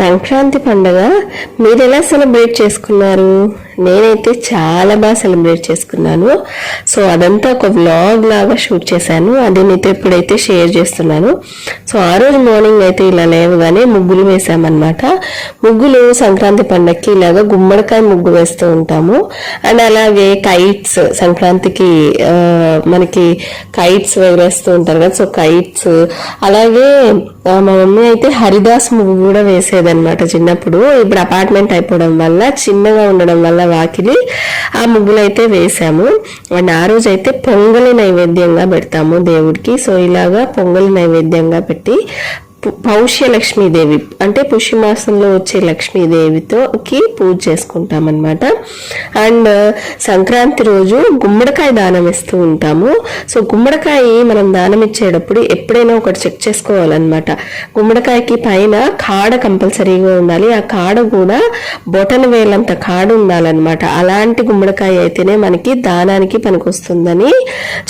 సంక్రాంతి పండుగ మీరు ఎలా సెలబ్రేట్ చేసుకున్నారు? నేనైతే చాలా బాగా సెలబ్రేట్ చేసుకున్నాను. సో అదంతా ఒక వ్లాగ్ లాగా షూట్ చేశాను. అది మీతో ఇప్పుడైతే షేర్ చేస్తున్నాను. సో ఆ రోజు మార్నింగ్ అయితే ఇలా లేవగానే ముగ్గులు వేసామన్నమాట ముగ్గులు సంక్రాంతి పండగకి ఇలాగా గుమ్మడికాయ ముగ్గు వేస్తూ ఉంటాము. అండ్ అలాగే కైట్స్ సంక్రాంతికి మనకి కైట్స్ వేస్తూ ఉంటారు కదా. సో కైట్స్ అలాగే మా మమ్మీ అయితే హరిదాస్ ముగ్గు కూడా వేసేదన్నమాట చిన్నప్పుడు. ఇప్పుడు అపార్ట్మెంట్ అయిపోవడం వల్ల చిన్నగా ఉండడం వల్ల వాకిలి. ఆ ముగ్గులు అయితే వేసాము. అండ్ ఆ రోజు అయితే పొంగలి నైవేద్యంగా పెడతాము దేవుడికి. సో ఇలాగా పొంగలి నైవేద్యంగా పెట్టి పౌష్య లక్ష్మీదేవి అంటే పుష్యమాసంలో వచ్చే లక్ష్మీదేవితోకి పూజ చేసుకుంటాం అనమాట అండ్ సంక్రాంతి రోజు గుమ్మడికాయ దానం ఇస్తూ ఉంటాము. సో గుమ్మడికాయ మనం దానం ఇచ్చేటప్పుడు ఎప్పుడైనా ఒకటి చెక్ చేసుకోవాలన్నమాట. గుమ్మడికాయకి పైన కాడ కంపల్సరీగా ఉండాలి. ఆ కాడ కూడా బొటన వేలంత కాడ ఉండాలన్నమాట. అలాంటి గుమ్మడికాయ అయితేనే మనకి దానానికి పనికొస్తుందని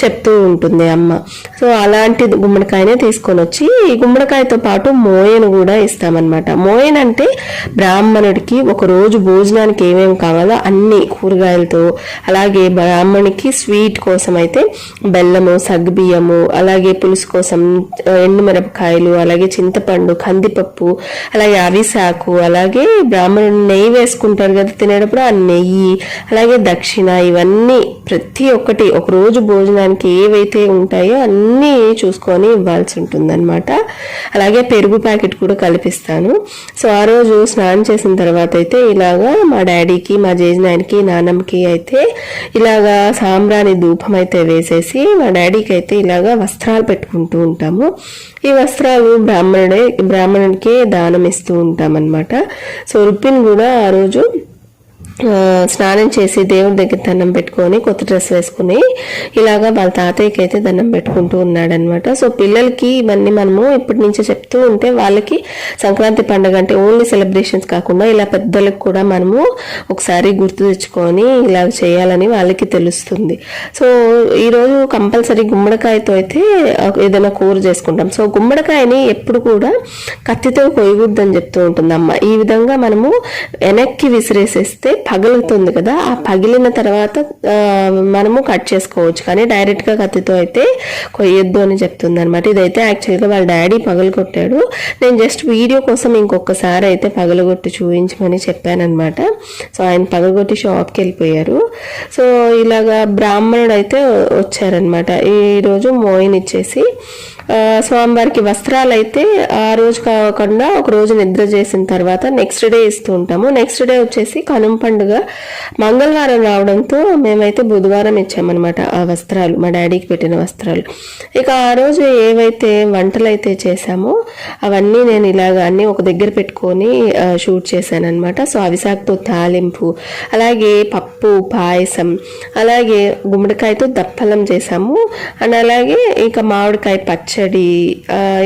చెప్తూ ఉంటుంది అమ్మ. సో అలాంటి గుమ్మడికాయనే తీసుకొని వచ్చి ఈ గుమ్మడికాయతో పాటు మోయను కూడా ఇస్తామన్నమాట. మోయన్ అంటే బ్రాహ్మణుడికి ఒక రోజు భోజనానికి ఏమేమి కావాలో అన్ని కూరగాయలతో అలాగే బ్రాహ్మణికి స్వీట్ కోసం అయితే బెల్లము సగ్గుబియ్యము అలాగే పులుసు కోసం ఎండుమిరపకాయలు అలాగే చింతపండు కందిపప్పు అలాగే అవిసాకు అలాగే బ్రాహ్మణుడు నెయ్యి వేసుకుంటారు కదా తినేటప్పుడు ఆ నెయ్యి అలాగే దక్షిణ ఇవన్నీ ప్రతి ఒక్కటి ఒక రోజు భోజనానికి ఏవైతే ఉంటాయో అన్నీ చూసుకొని ఇవ్వాల్సి ఉంటుంది అనమాట అలాగే పెరుగు ప్యాకెట్ కూడా కల్పిస్తాను. సో ఆ రోజు స్నానం చేసిన తర్వాత అయితే ఇలాగా మా డాడీకి మా జేజనాయనకి నాన్నమ్మకి అయితే ఇలాగా సాంబ్రాణి ధూపం అయితే వేసేసి మా డాడీకి అయితే ఇలాగా వస్త్రాలు పెట్టుకుంటూ ఉంటాము. ఈ వస్త్రాలు బ్రాహ్మణుడే బ్రాహ్మణుడికే దానం ఇస్తూ ఉంటామన్నమాట. సో రుపిన్ కూడా ఆ రోజు స్నానం చేసి దేవుడి దగ్గర దండం పెట్టుకొని కొత్త డ్రెస్ వేసుకుని ఇలాగా వాళ్ళ తాతయ్యకి అయితే దండం పెట్టుకుంటూ ఉన్నాడనమాట సో పిల్లలకి ఇవన్నీ మనము ఇప్పటి నుంచే చెప్తూ ఉంటే వాళ్ళకి సంక్రాంతి పండుగ అంటే ఓన్లీ సెలబ్రేషన్స్ కాకుండా ఇలా పెద్దలకు కూడా మనము ఒకసారి గుర్తు తెచ్చుకొని ఇలా చేయాలని వాళ్ళకి తెలుస్తుంది. సో ఈరోజు కంపల్సరీ గుమ్మడికాయతో అయితే ఏదైనా కూర చేసుకుంటాం. సో గుమ్మడికాయని ఎప్పుడు కూడా కత్తితో కొయ్యకూడదని చెప్తూ ఉంటుంది అమ్మ. ఈ విధంగా మనము వెనక్కి విసిరేసేస్తే పగులుతుంది కదా ఆ పగిలిన తర్వాత మనము కట్ చేసుకోవచ్చు. కానీ డైరెక్ట్గా కత్తితో అయితే కొయ్యొద్దు అని చెప్తుంది అనమాట ఇదైతే యాక్చువల్గా వాళ్ళ డాడీ పగలగొట్టాడు నేను జస్ట్ వీడియో కోసం ఇంకొకసారి అయితే పగలగొట్టి చూపించమని చెప్పానమాట సో ఆయన పగలగొట్టి షాప్కి వెళ్ళిపోయారు. సో ఇలాగా బ్రాహ్మణుడు అయితే వచ్చారనమాట ఈరోజు మోయిన్ ఇచ్చేసి స్వామివారికి వస్త్రాలు అయితే ఆ రోజు కాకుండా ఒక రోజు నిద్ర చేసిన తర్వాత నెక్స్ట్ డే ఇస్తూ ఉంటాము. నెక్స్ట్ డే వచ్చేసి కనుమ పండుగ మంగళవారం రావడంతో మేమైతే బుధవారం ఇచ్చామన్నమాట ఆ వస్త్రాలు మా డాడీకి పెట్టిన వస్త్రాలు. ఇక ఆ రోజు ఏవైతే వంటలు అయితే చేశామో అవన్నీ నేను ఇలాగ అన్నీ ఒక దగ్గర పెట్టుకొని షూట్ చేశాను అనమాట సో అవిసాకుతో తాలింపు అలాగే పప్పు పాయసం అలాగే గుమ్మడికాయతో దప్పలం చేసాము అండ్ అలాగే ఇక మామిడికాయ పచ్చ పచ్చడి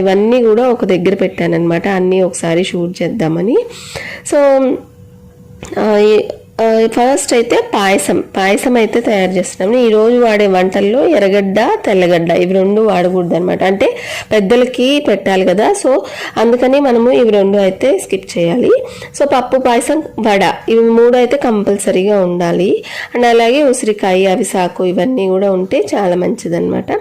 ఇవన్నీ కూడా ఒక దగ్గర పెట్టాను అనమాట అన్నీ ఒకసారి షూట్ చేద్దామని. సో ఫస్ట్ అయితే పాయసం. పాయసం అయితే తయారు చేస్తున్నాం. ఈరోజు వాడే వంటల్లో ఎర్రగడ్డ తెల్లగడ్డ ఇవి రెండు వాడకూడదు అనమాట అంటే పెద్దలకి పెట్టాలి కదా సో అందుకని మనము ఇవి రెండు అయితే స్కిప్ చేయాలి. సో పప్పు పాయసం వడ ఇవి మూడు అయితే కంపల్సరీగా ఉండాలి. అండ్ అలాగే ఉసిరికాయ అవిసాకు ఇవన్నీ కూడా ఉంటే చాలా మంచిదన్నమాట.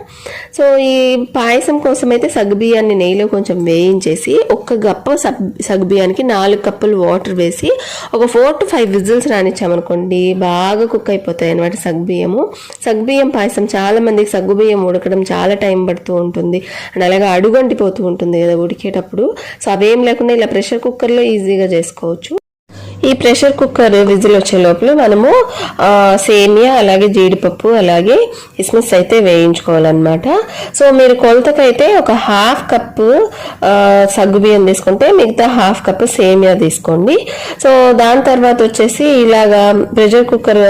సో ఈ పాయసం కోసం అయితే సగ్గుబియ్యాన్ని నెయ్యిలో కొంచెం వేయించేసి ఒక్క గప్ప సబ్ సగ్గుబియ్యానికి నాలుగు కప్పులు వాటర్ వేసి ఒక ఫోర్ టు ఫైవ్ విజిల్స్ రానిచ్చామనుకోండి బాగా కుక్ అయిపోతాయి అనమాట సగ్బియ్యము సగ్గుబియ్యం పాయసం చాలా మందికి సగ్గుబియ్యం ఉడకడం చాలా టైం పడుతూ ఉంటుంది. అండ్ అలాగే అడుగంటిపోతూ ఉంటుంది కదా ఉడికేటప్పుడు. సో అవేం లేకుండా ఇలా ప్రెషర్ కుక్కర్లో ఈజీగా చేసుకోవచ్చు. ఈ ప్రెషర్ కుక్కర్ విజిల్ వచ్చే లోపల మనము సేమియా అలాగే జీడిపప్పు అలాగే కిస్మిస్ అయితే వేయించుకోవాలన్నమాట. సో మీరు కొలతకైతే ఒక హాఫ్ కప్పు సగ్గుబియ్యం తీసుకుంటే మిగతా హాఫ్ కప్ సేమియా తీసుకోండి. సో దాని తర్వాత వచ్చేసి ఇలాగా ప్రెషర్ కుక్కర్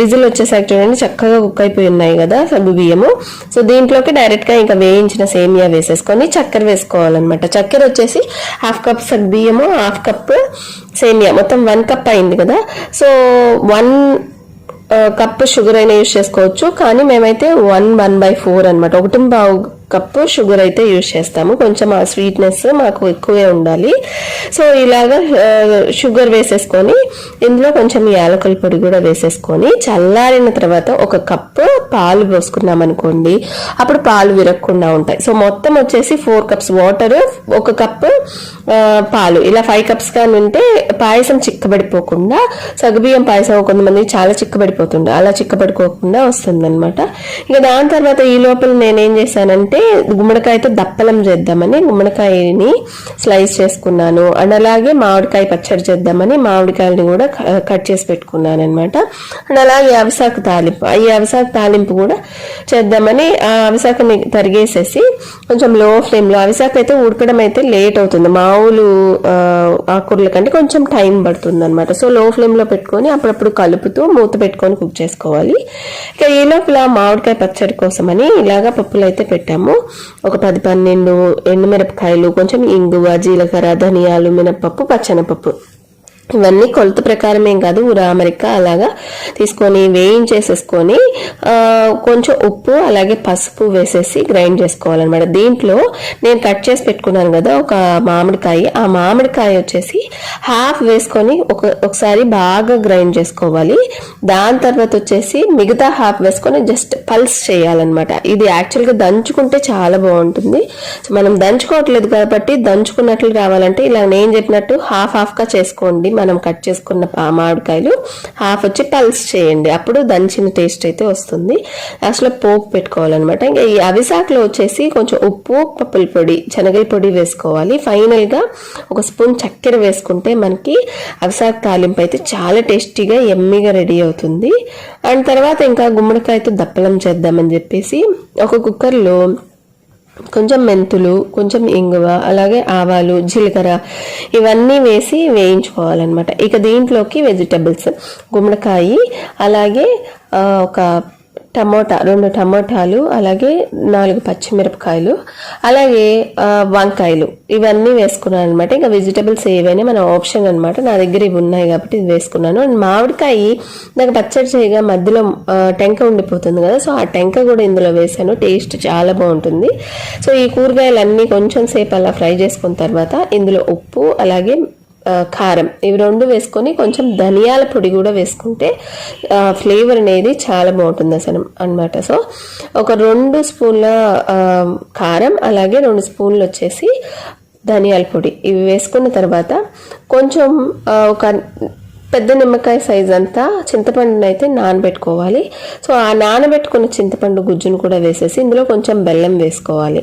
విజిల్ వచ్చేసరికి చూడండి చక్కగా కుక్ అయిపోయి ఉన్నాయి కదా సగ్గు బియ్యము. సో దీంట్లోకి డైరెక్ట్గా ఇంకా వేయించిన సేమియా వేసేసుకొని చక్కెర వేసుకోవాలన్నమాట. చక్కెర వచ్చేసి హాఫ్ కప్ సగ్గు బియ్యము హాఫ్ కప్ సేమియా. మొత్తం వన్ కప్ అయింది కదా. సో వన్ కప్ షుగర్ అయినా యూస్ చేసుకోవచ్చు. కానీ మేమైతే వన్ వన్ బై ఫోర్ అనమాట ఒకటి పావు కప్పు షుగర్ అయితే యూజ్ చేస్తాము. కొంచెం ఆ స్వీట్నెస్ మాకు ఎక్కువే ఉండాలి. సో ఇలాగా షుగర్ వేసేసుకొని ఇందులో కొంచెం యాలకుల పొడి కూడా వేసేసుకొని చల్లారిన తర్వాత ఒక కప్పు పాలు పోసుకున్నాం అనుకోండి అప్పుడు పాలు విరగకుండా ఉంటాయి. సో మొత్తం వచ్చేసి ఫోర్ కప్స్ వాటర్ ఒక కప్పు పాలు. ఇలా ఫైవ్ కప్స్ కానీ ఉంటే పాయసం చిక్కబడిపోకుండా సగబియ్యం పాయసం కొంతమంది చాలా చిక్కబడిపోతుండే. అలా చిక్కబడిపోకుండా వస్తుంది అనమాట ఇక దాని తర్వాత ఈ లోపల నేనేం చేశానంటే అలాగే గుమ్మడికాయతో దప్పలం చేద్దామని గుమ్మడికాయని స్లైస్ చేసుకున్నాను. అండ్ అలాగే మామిడికాయ పచ్చడి చేద్దామని మామిడికాయలని కూడా కట్ చేసి పెట్టుకున్నాను అనమాట అండ్ అలాగే అవిసాకు తాలింపు ఈ అవిసాకు తాలింపు కూడా చేద్దామని ఆ అవిసాకుని తరిగేసేసి కొంచెం లో ఫ్లేమ్లో అవిసాకు అయితే ఉడకడం అయితే లేట్ అవుతుంది. మామూలు ఆకుర్ల కంటే కొంచెం టైం పడుతుంది అనమాట సో లో ఫ్లేమ్లో పెట్టుకొని అప్పుడప్పుడు కలుపుతూ మూత పెట్టుకొని కుక్ చేసుకోవాలి. ఇక ఈ లోపల మామిడికాయ పచ్చడి కోసమని ఇలాగా పప్పులు అయితే పెట్టాము. ఒక పది పన్నెండు ఎండుమిరపకాయలు కొంచెం ఇంగువ జీలకర్ర ధనియాలు మినపప్పు పచ్చనపప్పు. ఇవన్నీ కొలత ప్రకారమేం కాదు. ఉరామరిక అలాగా తీసుకొని వేయించేసేసుకొని కొంచెం ఉప్పు అలాగే పసుపు వేసేసి గ్రైండ్ చేసుకోవాలన్నమాట. దీంట్లో నేను కట్ చేసి పెట్టుకున్నాను కదా ఒక మామిడికాయ. ఆ మామిడికాయ వచ్చేసి హాఫ్ వేసుకొని ఒక ఒకసారి బాగా గ్రైండ్ చేసుకోవాలి. దాని తర్వాత వచ్చేసి మిగతా హాఫ్ వేసుకొని జస్ట్ పల్స్ చేయాలన్నమాట. ఇది యాక్చువల్గా దంచుకుంటే చాలా బాగుంటుంది. సో మనం దంచుకోవట్లేదు కాబట్టి దంచుకున్నట్లు రావాలంటే ఇలా నేను చెప్పినట్టు హాఫ్ హాఫ్గా చేసుకోండి. మనం కట్ చేసుకున్న పా- మామిడికాయలు హాఫ్ వచ్చి పల్స్ చేయండి. అప్పుడు దంచిన టేస్ట్ అయితే వస్తుంది. లాస్ట్లో పోపు పెట్టుకోవాలన్నమాట. ఇంకా ఈ అవిసాకులో వచ్చేసి కొంచెం ఉప్పు పప్పుల పొడి శనగల పొడి వేసుకోవాలి. ఫైనల్గా ఒక స్పూన్ చక్కెర వేసుకుంటే మనకి అవిసాకు తాలింపు అయితే చాలా టేస్టీగా ఎమ్మిగా రెడీ అవుతుంది. అండ్ తర్వాత ఇంకా గుమ్మడికాయతో దప్పలం చేద్దామని చెప్పేసి ఒక కుక్కర్లో కొంచెం మెంతులు కొంచెం ఇంగువ అలాగే ఆవాలు జీలకర్ర ఇవన్నీ వేసి వేయించుకోవాలన్నమాట. ఇక దీంట్లోకి వెజిటబుల్స్ గుమ్మడికాయ అలాగే ఒక టమోటా రెండు టమోటాలు అలాగే నాలుగు పచ్చిమిరపకాయలు అలాగే వంకాయలు. ఇవన్నీ వేసుకున్నాను అనమాట ఇంకా వెజిటబుల్స్ ఏవైనా మన ఆప్షన్ అనమాట నా దగ్గర ఇవి ఉన్నాయి కాబట్టి ఇది వేసుకున్నాను. అండ్ మామిడికాయ నాకు పచ్చడి చేయగా మధ్యలో టెంక ఉండిపోతుంది కదా సో ఆ టెంక కూడా ఇందులో వేసాను. టేస్ట్ చాలా బాగుంటుంది. సో ఈ కూరగాయలన్నీ కొంచెం సేపు అలా ఫ్రై చేసుకున్న తర్వాత ఇందులో ఉప్పు అలాగే కారం. ఇవి రెండు వేసుకొని కొంచెం ధనియాల పొడి కూడా వేసుకుంటే ఫ్లేవర్ అనేది చాలా బాగుంటుంది అసలు అనమాట సో ఒక రెండు స్పూన్ల కారం అలాగే రెండు స్పూన్లు వచ్చేసి ధనియాల పొడి. ఇవి వేసుకున్న తర్వాత కొంచెం ఒక పెద్ద నిమ్మకాయ సైజ్ అంతా చింతపండుని అయితే నానబెట్టుకోవాలి. సో ఆ నానబెట్టుకున్న చింతపండు గుజ్జును కూడా వేసేసి ఇందులో కొంచెం బెల్లం వేసుకోవాలి.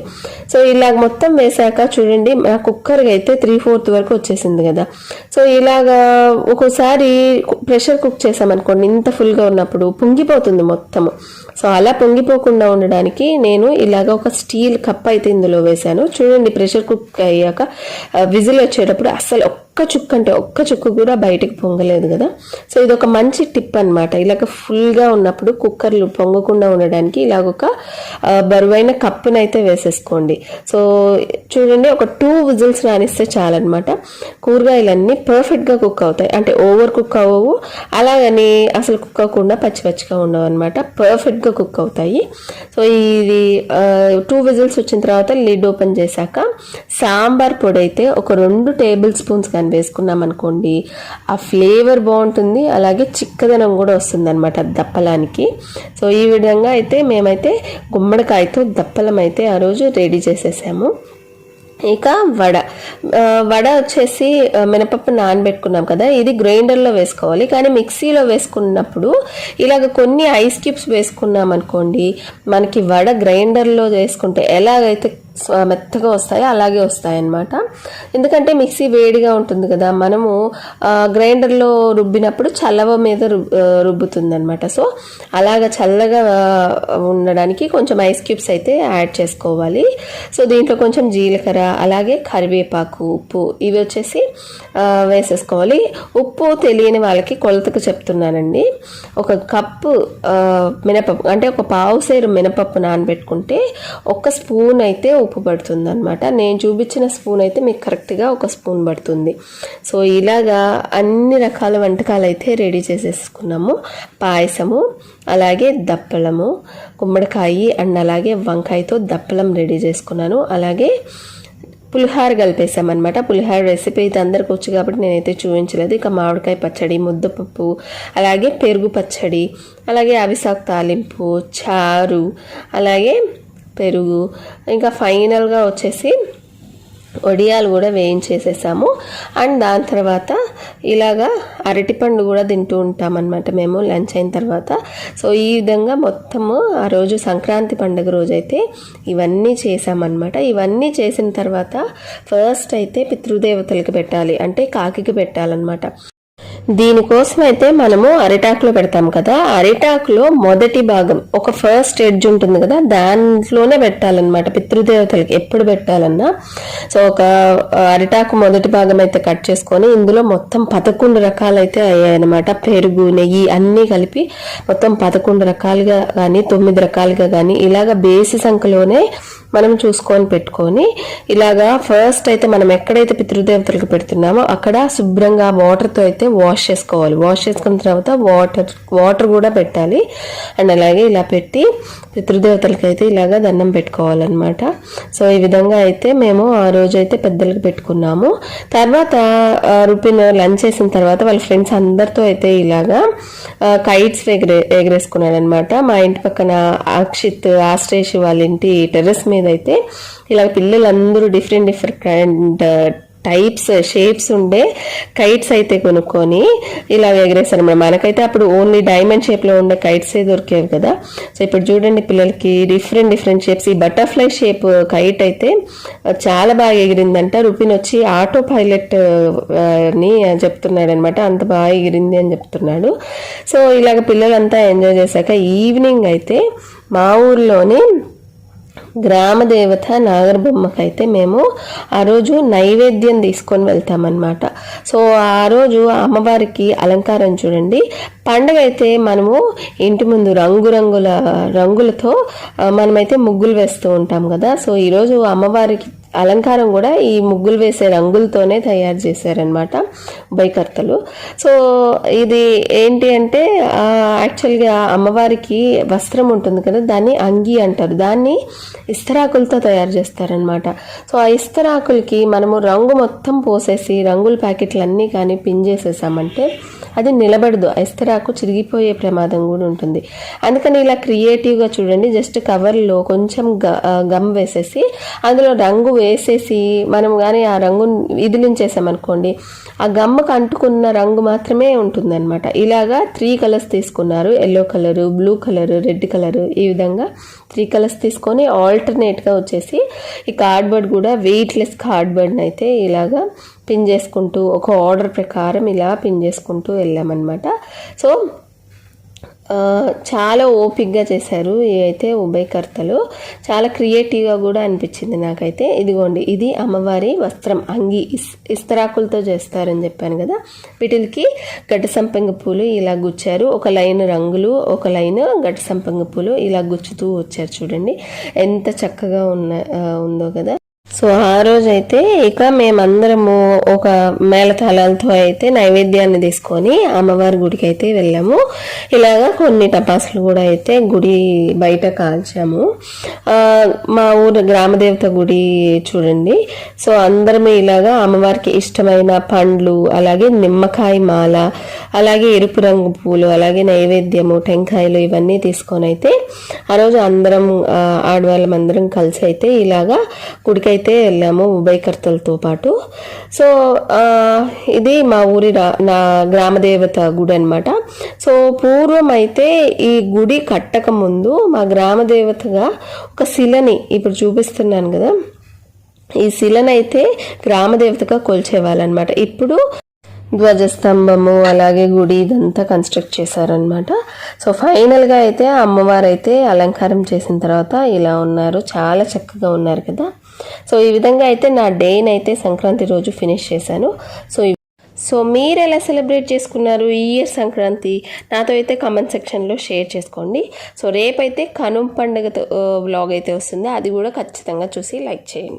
సో ఇలాగ మొత్తం వేసాక చూడండి నా కుక్కర్కి అయితే త్రీ ఫోర్త్ వరకు వచ్చేసింది కదా. సో ఇలాగా ఒక్కోసారి ప్రెషర్ కుక్ చేసామనుకోండి ఇంత ఫుల్గా ఉన్నప్పుడు పొంగిపోతుంది మొత్తము సో అలా పొంగిపోకుండా ఉండడానికి నేను ఇలాగ ఒక స్టీల్ కప్ అయితే ఇందులో వేశాను చూడండి ప్రెషర్ కుక్ అయ్యాక విజిల్ వచ్చేటప్పుడు అస్సలు ఒక్క చుక్క అంటే ఒక్క చుక్క కూడా బయటకు పొంగలేదు కదా. సో ఇది ఒక మంచి టిప్ అనమాట ఇలాగ ఫుల్గా ఉన్నప్పుడు కుక్కర్లు పొంగకుండా ఉండడానికి ఇలాగ ఒక బరువైన కప్పునైతే వేసేసుకోండి. సో చూడండి ఒక టూ విజిల్స్ రానిస్తే చాలన్నమాట. కూరగాయలన్నీ పర్ఫెక్ట్గా కుక్ అవుతాయి. అంటే ఓవర్ కుక్ అవ్వవు. అలాగని అసలు కుక్ అవ్వకుండా పచ్చి పచ్చిగా ఉండవు అనమాట పర్ఫెక్ట్గా కుక్ అవుతాయి. సో ఇది టూ విజిల్స్ వచ్చిన తర్వాత లిడ్ ఓపెన్ చేశాక సాంబార్ పొడి అయితే ఒక రెండు టేబుల్ స్పూన్స్ కానీ వేసుకున్నాం అనుకోండి ఆ ఫ్లేవర్ బాగుంటుంది అలాగే చిక్కదనం కూడా వస్తుంది అనమాట దప్పలానికి. సో ఈ విధంగా అయితే మేమైతే గుమ్మడికాయతో దప్పలం అయితే ఆ రోజు రెడీ చేసేసాము. ఇక వడ. వడ వచ్చేసి మినపప్పు నానబెట్టుకున్నాం కదా ఇది గ్రైండర్లో వేసుకోవాలి. కానీ మిక్సీలో వేసుకున్నప్పుడు ఇలాగ కొన్ని ఐస్ క్యూబ్స్ వేసుకున్నాం అనుకోండి మనకి వడ గ్రైండర్లో వేసుకుంటే ఎలాగైతే మెత్తగా వస్తాయి అలాగే వస్తాయి అన్నమాట ఎందుకంటే మిక్సీ వేడిగా ఉంటుంది కదా మనము గ్రైండర్లో రుబ్బినప్పుడు చల్లవ మీద రుబ్బుతుంది అనమాట సో అలాగ చల్లగా ఉండడానికి కొంచెం ఐస్ క్యూబ్స్ అయితే యాడ్ చేసుకోవాలి. సో దీంట్లో కొంచెం జీలకర్ర అలాగే కరివేపాకు ఉప్పు ఇవి వచ్చేసి వేసేసుకోవాలి. ఉప్పు తెలియని వాళ్ళకి కొలతకు చెప్తున్నానండి. ఒక కప్పు మినపప్పు అంటే ఒక పావు సేరు మినపప్పు నానబెట్టుకుంటే ఒక స్పూన్ అయితే ఉప్పు పడుతుంది అనమాట నేను చూపించిన స్పూన్ అయితే మీకు కరెక్ట్గా ఒక స్పూన్ పడుతుంది. సో ఇలాగా అన్ని రకాల వంటకాలు అయితే రెడీ చేసేసుకున్నాము. పాయసము అలాగే దప్పలము గుమ్మడికాయ అండ్ అలాగే వంకాయతో దప్పలం రెడీ చేసుకున్నాను. అలాగే పులిహార కలిపేసామన్నమాట. పులిహార రెసిపీ ఇది అందరికి వచ్చు కాబట్టి నేనైతే చూపించలేదు. ఇక మామిడికాయ పచ్చడి ముద్దపప్పు అలాగే పెరుగు పచ్చడి అలాగే అవిసాకు తాలింపు చారు అలాగే పెరుగు ఇంకా ఫైనల్గా వచ్చేసి వడియాలు కూడా వేయించేసేసాము. అండ్ దాని తర్వాత ఇలాగా అరటిపండు కూడా తింటూ ఉంటాం అనమాట మేము లంచ్ అయిన తర్వాత. సో ఈ విధంగా మొత్తము ఆ రోజు సంక్రాంతి పండుగ రోజు అయితే ఇవన్నీ చేసామన్నమాట. ఇవన్నీ చేసిన తర్వాత ఫస్ట్ అయితే పితృదేవతలకు పెట్టాలి అంటే కాకికి పెట్టాలన్నమాట. దీనికోసం అయితే మనము అరిటాకులో పెడతాం కదా. అరిటాకులో మొదటి భాగం ఒక ఫస్ట్ ఎడ్జ్ ఉంటుంది కదా దాంట్లోనే పెట్టాలన్నమాట పితృదేవతలకి ఎప్పుడు పెట్టాలన్నా. సో ఒక అరిటాకు మొదటి భాగం అయితే కట్ చేసుకొని ఇందులో మొత్తం పదకొండు రకాలైతే అయ్యాయన్నమాట. పెరుగు నెయ్యి అన్నీ కలిపి మొత్తం పదకొండు రకాలుగా కానీ తొమ్మిది రకాలుగా కానీ ఇలాగ బేసి సంఖ్యలోనే మనం చూసుకొని పెట్టుకొని ఇలాగా ఫస్ట్ అయితే మనం ఎక్కడైతే పితృదేవతలకు పెడుతున్నామో అక్కడ శుభ్రంగా వాటర్తో అయితే వాష్ చేసుకోవాలి. వాష్ చేసుకున్న తర్వాత వాటర్ వాటర్ కూడా పెట్టాలి. అండ్ అలాగే ఇలా పెట్టి పితృదేవతలకు అయితే ఇలాగా దండం పెట్టుకోవాలన్నమాట. సో ఈ విధంగా అయితే మేము ఆ రోజు అయితే పెద్దలకు పెట్టుకున్నాము. తర్వాత రూపిన్ లంచ్ చేసిన తర్వాత వాళ్ళ ఫ్రెండ్స్ అందరితో అయితే ఇలాగా కైట్స్ ఎగరే ఎగరేసుకున్నాడు అనమాట మా ఇంటి పక్కన అక్షిత్ ఆశ్రేష్ వాళ్ళ ఇంటి టెర్రస్ మీద అయితే ఇలా పిల్లలందరూ డిఫరెంట్ డిఫరెంట్ టైప్స్ షేప్స్ ఉండే కైట్స్ అయితే కొనుక్కొని ఇలా ఎగరేస్తారు అనమాట మనకైతే అప్పుడు ఓన్లీ డైమండ్ షేప్లో ఉండే కైట్స్ ఏ దొరికేవి కదా. సో ఇప్పుడు చూడండి పిల్లలకి డిఫరెంట్ డిఫరెంట్ షేప్స్ ఈ బటర్ఫ్లై షేప్ కైట్ అయితే uh, చాలా బాగా ఎగిరిందంట. రుపిన్ వచ్చి ఆటో పైలట్ uh, అని చెప్తున్నాడు అనమాట అంత బాగా ఎగిరింది అని చెప్తున్నాడు. సో ఇలాగ పిల్లలంతా ఎంజాయ్ చేశాక ఈవినింగ్ అయితే మా ఊర్లోనే గ్రామ దేవత నాగరబొమ్మకైతే మేము ఆ రోజు నైవేద్యం తీసుకొని వెళ్తామన్నమాట. సో ఆ రోజు అమ్మవారికి అలంకారం చూడండి. పండగ అయితే మనము ఇంటి ముందు రంగురంగుల రంగులతో మనమైతే ముగ్గులు వేస్తూ ఉంటాం కదా. సో ఈరోజు అమ్మవారికి అలంకారం కూడా ఈ ముగ్గులు వేసే రంగులతోనే తయారు చేశారనమాట బైకర్తలు సో ఇది ఏంటి అంటే యాక్చువల్గా అమ్మవారికి వస్త్రం ఉంటుంది కదా దాన్ని అంగి అంటారు. దాన్ని ఇస్తరాకులతో తయారు చేస్తారనమాట సో ఆ ఇస్తరాకులకి మనము రంగు మొత్తం పోసేసి రంగుల ప్యాకెట్లు అన్నీ కానీ పింజేసేసామంటే అది నిలబడదు. ఆ ఇస్తరాకు చిరిగిపోయే ప్రమాదం కూడా ఉంటుంది. అందుకని ఇలా క్రియేటివ్గా చూడండి. జస్ట్ కవర్లో కొంచెం గ- గమ్ వేసేసి అందులో రంగు వేసేసి మనం కానీ ఆ రంగు ఇదిలించేసామనుకోండి ఆ గమ్ బొమ్మకు అంటుకున్న రంగు మాత్రమే ఉంటుందన్నమాట. ఇలాగా త్రీ కలర్స్ తీసుకున్నారు. Yellow colour blue colour red colour ఈ విధంగా త్రీ కలర్స్ తీసుకొని ఆల్టర్నేట్గా వచ్చేసి ఈ కార్డ్బోర్డ్ కూడా వెయిట్లెస్ కార్డ్బోర్డ్ని అయితే ఇలాగా పిన్ చేసుకుంటూ ఒక ఆర్డర్ ప్రకారం ఇలా పిన్ చేసుకుంటూ వెళ్ళామన్నమాట. సో చాలా ఓపిక్గా చేశారు అయితే ఉభయకర్తలు చాలా క్రియేటివ్గా కూడా అనిపించింది నాకైతే. ఇదిగోండి ఇది అమ్మవారి వస్త్రం అంగి. ఇస్ ఇస్తరాకులతో చేస్తారని చెప్పాను కదా. వీటికి గడ్డ సంపంగి పూలు ఇలా గుచ్చారు. ఒక లైన్ రంగులు ఒక లైన్ గడ్డ సంపంగి పూలు ఇలా గుచ్చుతూ వచ్చారు చూడండి. ఎంత చక్కగా ఉన్న ఉందో కదా. సో ఆ రోజైతే ఇక మేమందరము ఒక మేళతాళాలతో అయితే నైవేద్యాన్ని తీసుకొని అమ్మవారి గుడికి అయితే వెళ్ళాము. ఇలాగా కొన్ని టపాసులు కూడా అయితే గుడి బయట కాల్చాము. మా ఊరు గ్రామదేవత గుడి చూడండి. సో అందరం ఇలాగా అమ్మవారికి ఇష్టమైన పండ్లు అలాగే నిమ్మకాయ మాల అలాగే ఎరుపు రంగు పూలు అలాగే నైవేద్యము టెంకాయలు ఇవన్నీ తీసుకొని అయితే ఆ రోజు అందరం ఆడవాళ్ళం అందరం కలిసి అయితే ఇలాగా గుడికైతే వెళ్ళాము ఉభయకర్తలతో పాటు. సో ఇది మా ఊరి నా గ్రామదేవత గుడి అనమాట సో పూర్వం అయితే ఈ గుడి కట్టక ముందు మా గ్రామదేవతగా ఒక శిలని ఇప్పుడు చూపిస్తున్నాను కదా. ఈ శిలనైతే అయితే గ్రామదేవతగా కొలిచేవాళ్ళనమాట ఇప్పుడు ధ్వజస్తంభము అలాగే గుడి ఇదంతా కన్స్ట్రక్ట్ చేశారనమాట సో ఫైనల్గా అయితే అమ్మవారు అయితే అలంకారం చేసిన తర్వాత ఇలా ఉన్నారు. చాలా చక్కగా ఉన్నారు కదా. సో ఈ విధంగా అయితే నా డేని అయితే సంక్రాంతి రోజు ఫినిష్ చేశాను. సో సో మీరు ఎలా సెలబ్రేట్ చేసుకున్నారు ఈ ఇయర్ సంక్రాంతి? నాతో అయితే కామెంట్ సెక్షన్లో షేర్ చేసుకోండి. సో రేపైతే కనుమ పండుగతో uh, వ్లాగ్ అయితే వస్తుంది. అది కూడా ఖచ్చితంగా చూసి లైక్ చేయండి.